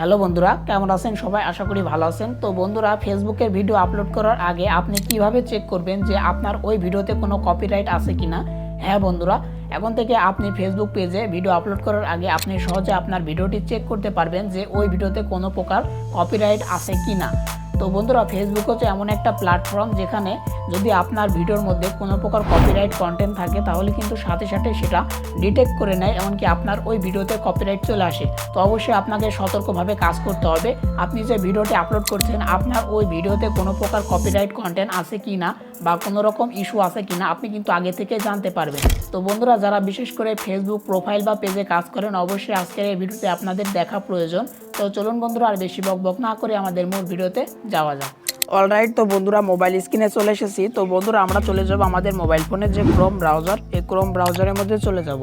Hello বন্ধুরা, কেমন আছেন সবাই? আশা করি ভালো আছেন। তো বন্ধুরা ফেসবুকের ভিডিও আপলোড করার আগে আপনি কীভাবে চেক করবেন যে আপনার ওই ভিডিওতে কোনো কপিরাইট আছে কি না হ্যাঁ বন্ধুরা, এখন থেকে আপনি ফেসবুক পেজে ভিডিও আপলোড করার আগে আপনি সহজে আপনার ভিডিওটি চেক করতে পারবেন যে ওই ভিডিওতে কোনো প্রকার কপিরাইট আছে কিনা। তো বন্ধুরা ফেসবুক হচ্ছে এমন একটা প্ল্যাটফর্ম যেখানে যদি আপনার ভিডিওর মধ্যে কোনো প্রকার কপিরাইট কন্টেন্ট থাকে, তাহলে কিন্তু সাথে সাথে সেটা ডিটেক্ট করে নেয়, এমনকি আপনার ওই ভিডিওতে কপিরাইট চলে আসে। তো অবশ্যই আপনাকে সতর্কভাবে কাজ করতে হবে। আপনি যে ভিডিওটি আপলোড করছেন, আপনার ওই ভিডিওতে কোনো প্রকার কপিরাইট কন্টেন্ট আছে কি না বা কোনো রকম ইস্যু আছে কি না আপনি কিন্তু আগে থেকে জানতে পারবেন। তো বন্ধুরা, যারা বিশেষ করে ফেসবুক প্রোফাইল বা পেজে কাজ করেন, অবশ্যই আজকের এই ভিডিওতে আপনাদের দেখা প্রয়োজন। তো চলুন বন্ধুরা, আর বেশি বক বক না করে আমাদের মূল ভিডিওতে যাওয়া যাক। অলরাইট তো বন্ধুরা মোবাইল স্ক্রিনে চলে এসেছি। তো বন্ধুরা, আমরা চলে যাব আমাদের মোবাইল ফোনের যে ক্রোম ব্রাউজার এই ক্রোম ব্রাউজারের মধ্যে চলে যাব।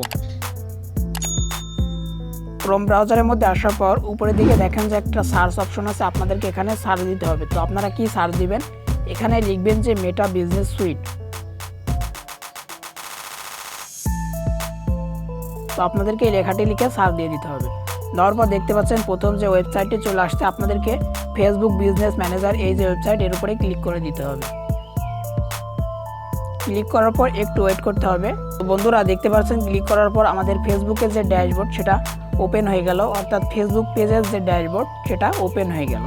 ক্রোম ব্রাউজারের মধ্যে আসার পর উপরের দিকে দেখেন যে একটা সার্চ অপশন আছে, আপনাদেরকে এখানে সার্চ দিতে হবে। তো আপনারা কি সার্চ দিবেন? এখানে লিখবেন যে মেটা বিজনেস সুইট তো আপনাদেরকে এই লেখাটি লিখে সার্চ দিয়ে দিতে হবে। দেওয়ার দেখতে পাচ্ছেন প্রথম যে ওয়েবসাইটে চলে আসছে, আপনাদেরকে ফেসবুক বিজনেস ম্যানেজার এই যে ওয়েবসাইট, এর উপরে ক্লিক করে দিতে হবে। ক্লিক করার পর একটু ওয়েট করতে হবে। তো বন্ধুরা, দেখতে পাচ্ছেন ক্লিক করার পর আমাদের ফেসবুকের যে ড্যাশবোর্ড সেটা ওপেন হয়ে গেল। অর্থাৎ ফেসবুক পেজের যে ড্যাশবোর্ড সেটা ওপেন হয়ে গেল।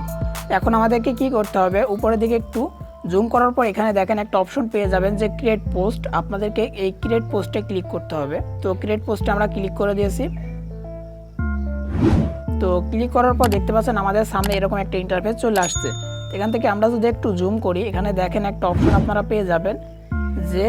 এখন আমাদেরকে কি করতে হবে? উপরের দিকে একটু জুম করার পর এখানে দেখেন একটা অপশন পেয়ে যাবেন যে ক্রিয়েট পোস্ট আপনাদেরকে এই ক্রিয়েট পোস্টে ক্লিক করতে হবে। তো ক্রিয়েট পোস্টে আমরা ক্লিক করে দিয়েছি। তো ক্লিক করার পর দেখতে পাচ্ছেন আমাদের সামনে এরকম একটা ইন্টারফেস চলে আসছে। এখান থেকে আমরা যদি একটু জুম করি, এখানে দেখেন একটা অপশন আপনারা পেয়ে যাবেন, যে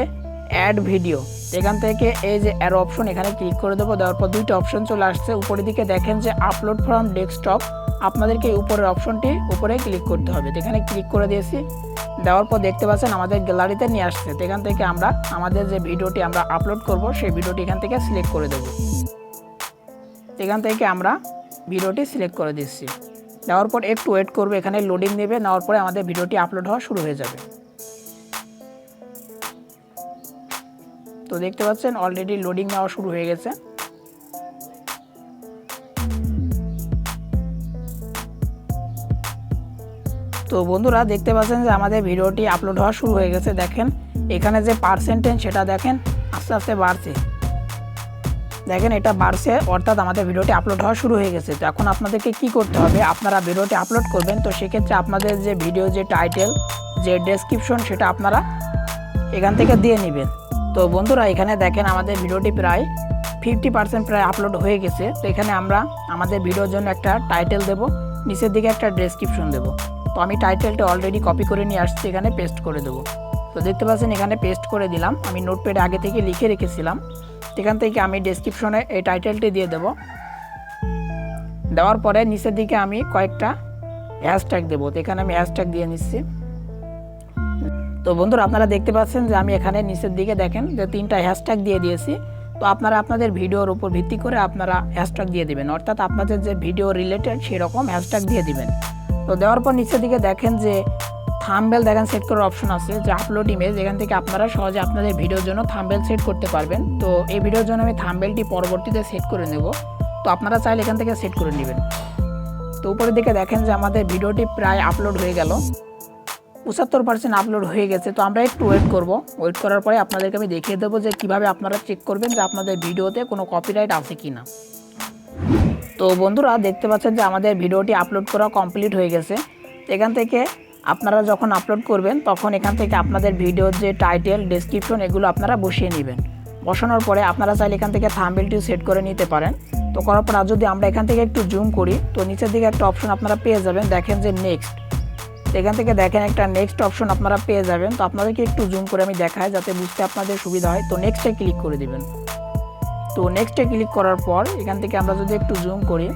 অ্যাড ভিডিও এখান থেকে এই যে অ্যাড অপশন এখানে ক্লিক করে দেবো, দেওয়ার পর দুইটা অপশন চলে আসছে। উপরের দিকে দেখেন যে আপলোড ফ্রম ডেস্কটপ আপনাদেরকে উপরের অপশনটি উপরে ক্লিক করতে হবে। এখানে ক্লিক করে দিয়েছি, দেওয়ার পর দেখতে পাচ্ছেন আমাদের গ্যালারিতে নিয়ে আসছে। এখান থেকে আমরা, আমাদের যে ভিডিওটি আমরা আপলোড করব, সেই ভিডিওটি এখান থেকে সিলেক্ট করে দেবো। এখান থেকে আমরা ভিডিওটি সিলেক্ট করে দিচ্ছি। দেওয়ার পর একটু ওয়েট করবে, এখানে লোডিং নেবে, নেওয়ার পরে আমাদের ভিডিওটি আপলোড হওয়া শুরু হয়ে যাবে। তো দেখতে পাচ্ছেন অলরেডি লোডিং নেওয়া শুরু হয়ে গেছে। তো বন্ধুরা, দেখতে পাচ্ছেন যে আমাদের ভিডিওটি আপলোড হওয়া শুরু হয়ে গেছে, দেখেন। এখানে যে পার্সেন্টেজ সেটা দেখেন, আস্তে আস্তে বাড়ছে। দেখেন এটা বাড়ছে, অর্থাৎ আমাদের ভিডিওটি আপলোড হওয়া শুরু হয়ে গেছে। তো এখন আপনাদেরকে কি করতে হবে? আপনারা ভিডিওটি আপলোড করবেন, তো সেক্ষেত্রে আপনাদের যে ভিডিও যে টাইটেল যে ডেসক্রিপশন সেটা আপনারা এখান থেকে দিয়ে নেবেন। তো বন্ধুরা, এখানে দেখেন আমাদের ভিডিওটি প্রায় ফিফটি পার্সেন্ট প্রায় আপলোড হয়ে গেছে। তো এখানে আমরা আমাদের ভিডিওর জন্য একটা টাইটেল দেব, নিচের দিকে একটা ডেসক্রিপশন দেব। তো আমি টাইটেলটা অলরেডি কপি করে নিয়ে আসছি, এখানে পেস্ট করে দেবো। তো দেখতে পাচ্ছেন, এখানে পেস্ট করে দিলাম। আমি নোটপ্যাডে আগে থেকে লিখে রেখেছিলাম। সেখান থেকে আমি ডেসক্রিপশনে এই টাইটেলটি দিয়ে দেব। দেওয়ার পরে নিচের দিকে আমি কয়েকটা হ্যাশট্যাগ দেবো। তো এখানে আমি হ্যাশট্যাগ দিয়ে নিচ্ছি। তো বন্ধুরা, আপনারা দেখতে পাচ্ছেন যে আমি এখানে নিচের দিকে দেখেন যে তিনটা হ্যাশট্যাগ দিয়ে দিয়েছি। তো আপনারা আপনাদের ভিডিওর উপর ভিত্তি করে আপনারা হ্যাশট্যাগ দিয়ে দেবেন। অর্থাৎ আপনাদের যে ভিডিও রিলেটেড সেরকম হ্যাশট্যাগ দিয়ে দিবেন। তো দেওয়ার পর নিচের দিকে দেখেন যে থাম্বেল দেখেন সেট করার অপশন আছে যে আপলোড ইমেজ এখান থেকে আপনারা সহজে আপনাদের ভিডিওর জন্য থাম্বেল সেট করতে পারবেন। তো এই ভিডিওর জন্য আমি থাম্বেলটি পরবর্তীতে সেট করে নেব। তো আপনারা চাইলে এখান থেকে সেট করে নেবেন। তো উপরের দিকে দেখেন যে আমাদের ভিডিওটি প্রায় আপলোড হয়ে গেল। পঁচাত্তর পার্সেন্ট আপলোড হয়ে গেছে। তো আমরা একটু ওয়েট করব। ওয়েট করার পরে আপনাদেরকে আমি দেখিয়ে দেবো যে কীভাবে আপনারা চেক করবেন যে আপনাদের ভিডিওতে কোনো কপিরাইট আছে কি না তো বন্ধুরা, দেখতে পাচ্ছেন যে আমাদের ভিডিওটি আপলোড করা কমপ্লিট হয়ে গেছে। এখান থেকে আপনারা যখন আপলোড করবেন, তখন এখান থেকে আপনাদের ভিডিওর যে টাইটেল ডেসক্রিপশন এগুলো আপনারা বসিয়ে নেবেন। বসানোর পরে আপনারা চাইলে এখান থেকে থাম্বেলটিও সেট করে নিতে পারেন। তো করার পর যদি আমরা এখান থেকে একটু জুম করি, তো নিচের দিকে একটা অপশন আপনারা পেয়ে যাবেন, দেখেন যে নেক্সট এখান থেকে দেখেন একটা নেক্সট অপশন আপনারা পেয়ে যাবেন। তো আপনাদেরকে একটু জুম করে আমি দেখাই যাতে বুঝতে আপনাদের সুবিধা হয়। তো নেক্সটে ক্লিক করে দিবেন। তো নেক্সটে ক্লিক করার পর এখান থেকে আমরা যদি একটু জুম করি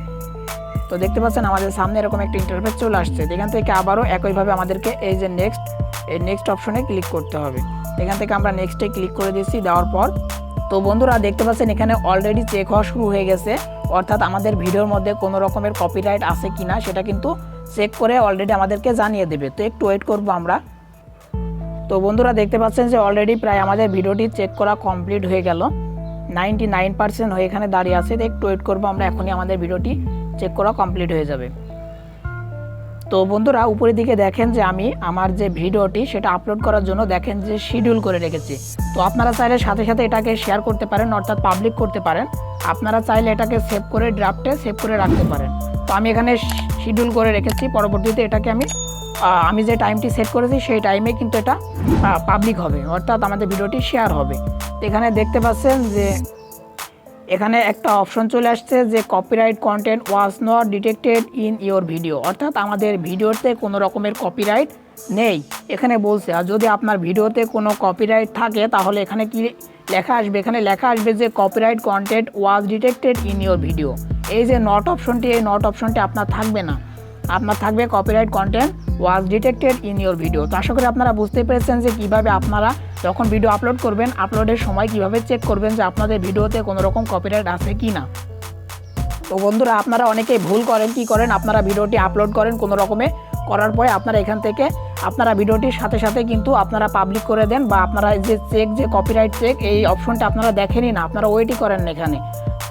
তো দেখতে পাচ্ছেন আমাদের সামনে এরকম একটা ইন্টারফেস চলে আসছে। এখান থেকে আবারও একইভাবে আমাদেরকে এই যে নেক্সট এই নেক্সট অপশনে ক্লিক করতে হবে। এখান থেকে আমরা নেক্সটে ক্লিক করে দিচ্ছি দেওয়ার পর। তো বন্ধুরা, দেখতে পাচ্ছেন এখানে অলরেডি চেক হওয়া শুরু হয়ে গেছে। অর্থাৎ আমাদের ভিডিওর মধ্যে কোনো রকমের কপিরাইট আছে কি না সেটা কিন্তু চেক করে অলরেডি আমাদেরকে জানিয়ে দেবে। তো একটু ওয়েট করব আমরা। তো বন্ধুরা, দেখতে পাচ্ছেন যে অলরেডি প্রায় আমাদের ভিডিওটি চেক করা কমপ্লিট হয়ে গেল। নাইনটি নাইন পার্সেন্ট হয়ে এখানে দাঁড়িয়ে আছে। তো একটু ওয়েট করব আমরা, এখনই আমাদের ভিডিওটি চেক করা কমপ্লিট হয়ে যাবে। তো বন্ধুরা, উপরের দিকে দেখেন যে আমি আমার যে ভিডিওটি সেটা আপলোড করার জন্য দেখেন যে শিডিউল করে রেখেছি। তো আপনারা চাইলে সাথে সাথে এটাকে শেয়ার করতে পারেন, অর্থাৎ পাবলিক করতে পারেন। আপনারা চাইলে এটাকে সেভ করে ড্রাফটে সেভ করে রাখতে পারেন। তো আমি এখানে শিডিউল করে রেখেছি, পরবর্তীতে এটাকে আমি আমি যে টাইমটি সেট করেছি সেই টাইমে কিন্তু এটা পাবলিক হবে। অর্থাৎ আমাদের ভিডিওটি শেয়ার হবে। এখানে দেখতে পাচ্ছেন যে এখানে একটা অপশন চলে আসছে যে copyright content was not detected in your video অর্থাৎ আমাদের ভিডিওতে কোনো রকমের কপিরাইট নেই। এখানে বলছে, আর যদি আপনার ভিডিওতে কোনো কপিরাইট থাকে, তাহলে এখানে কি লেখা আসবে? এখানে লেখা আসবে যে copyright content was detected in your video এই যে নট অপশনটি এই নট অপশনটি আপনার থাকবে না। আপনার থাকবে copyright content was detected in your video তো আশা করি আপনারা বুঝতে পেরেছেন যে কীভাবে আপনারা যখন ভিডিও আপলোড করবেন আপলোডের সময় কীভাবে চেক করবেন যে আপনাদের ভিডিওতে কোনো রকম কপিরাইট আছে কি না তো বন্ধুরা, আপনারা অনেকেই ভুল করেন, কি করেন, আপনারা ভিডিওটি আপলোড করেন কোনো রকমে করার পরে আপনারা এখান থেকে আপনারা ভিডিওটির সাথে সাথে কিন্তু আপনারা পাবলিক করে দেন বা আপনারা যে চেক যে কপিরাইট চেক এই অপশনটা আপনারা দেখেনই না, আপনারা ওয়েটই করেন এখানে।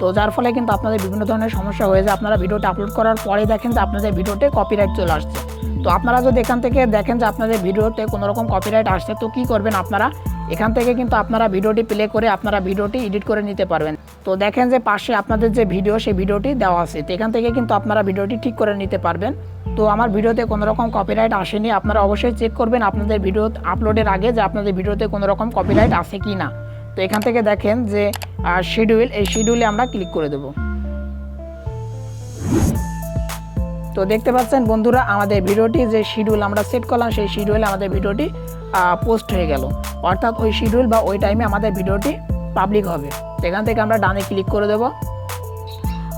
তো যার ফলে কিন্তু আপনাদের বিভিন্ন ধরনের সমস্যা হয়ে যায়। আপনারা ভিডিওটা আপলোড করার পরে দেখেন যে আপনাদের ভিডিওতে কপিরাইট চলে আসছে। তো আপনারা যদি এখান থেকে দেখেন যে আপনাদের ভিডিওতে কোনো রকম কপিরাইট আসছে, তো কী করবেন আপনারা? এখান থেকে কিন্তু আপনারা ভিডিওটি প্লে করে আপনারা ভিডিওটি এডিট করে নিতে পারবেন। তো দেখেন যে পাশে আপনাদের যে ভিডিও সেই ভিডিওটি দেওয়া আছে। তো এখান থেকে কিন্তু আপনারা ভিডিওটি ঠিক করে নিতে পারবেন। তো আমার ভিডিওতে কোনো রকম কপিরাইট আসেনি, আপনারা অবশ্যই চেক করবেন আপনাদের ভিডিও আপলোডের আগে যে আপনাদের ভিডিওতে কোনো রকম কপিরাইট আছে কি না তো এখান থেকে দেখেন যে শিডিউল এই শিডিউলে আমরা ক্লিক করে দেবো। তো দেখতে পাচ্ছেন বন্ধুরা, আমাদের ভিডিওটি যে শিডিউল আমরা সেট করলাম, সেই শিডিউলে আমাদের ভিডিওটি পোস্ট হয়ে গেল। অর্থাৎ ওই শিডিউল বা ওই টাইমে আমাদের ভিডিওটি পাবলিক হবে। তো এখান থেকে আমরা ডানে ক্লিক করে দেবো।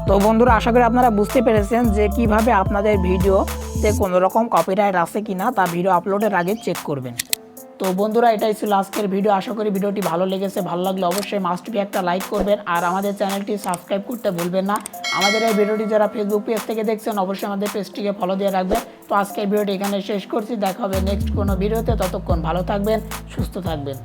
তো বন্ধুরা, আশা করি আপনারা বুঝতে পেরেছেন যে কীভাবে আপনাদের ভিডিওতে কোনো রকম কপিরাইট আছে কি না তা ভিডিও আপলোডের আগে চেক করবেন। তো বন্ধুরা, এটাই ছিল আজকের ভিডিও। আশা করি ভিডিওটি ভালো লেগেছে। ভালো লাগলে অবশ্যই মাস্ট বি একটা লাইক করবেন। আর আমাদের চ্যানেলটি সাবস্ক্রাইব করতে ভুলবেন না। আমাদের এই ভিডিওটি যারা ফেসবুক পেজ থেকে দেখছেন, অবশ্যই আমাদের পেজটিকে ফলো দিয়ে রাখবেন। তো আজকের ভিডিওটি এখানে শেষ করছি। দেখা হবে নেক্সট কোনো ভিডিওতে। ততক্ষণ ভালো থাকবেন, সুস্থ থাকবেন।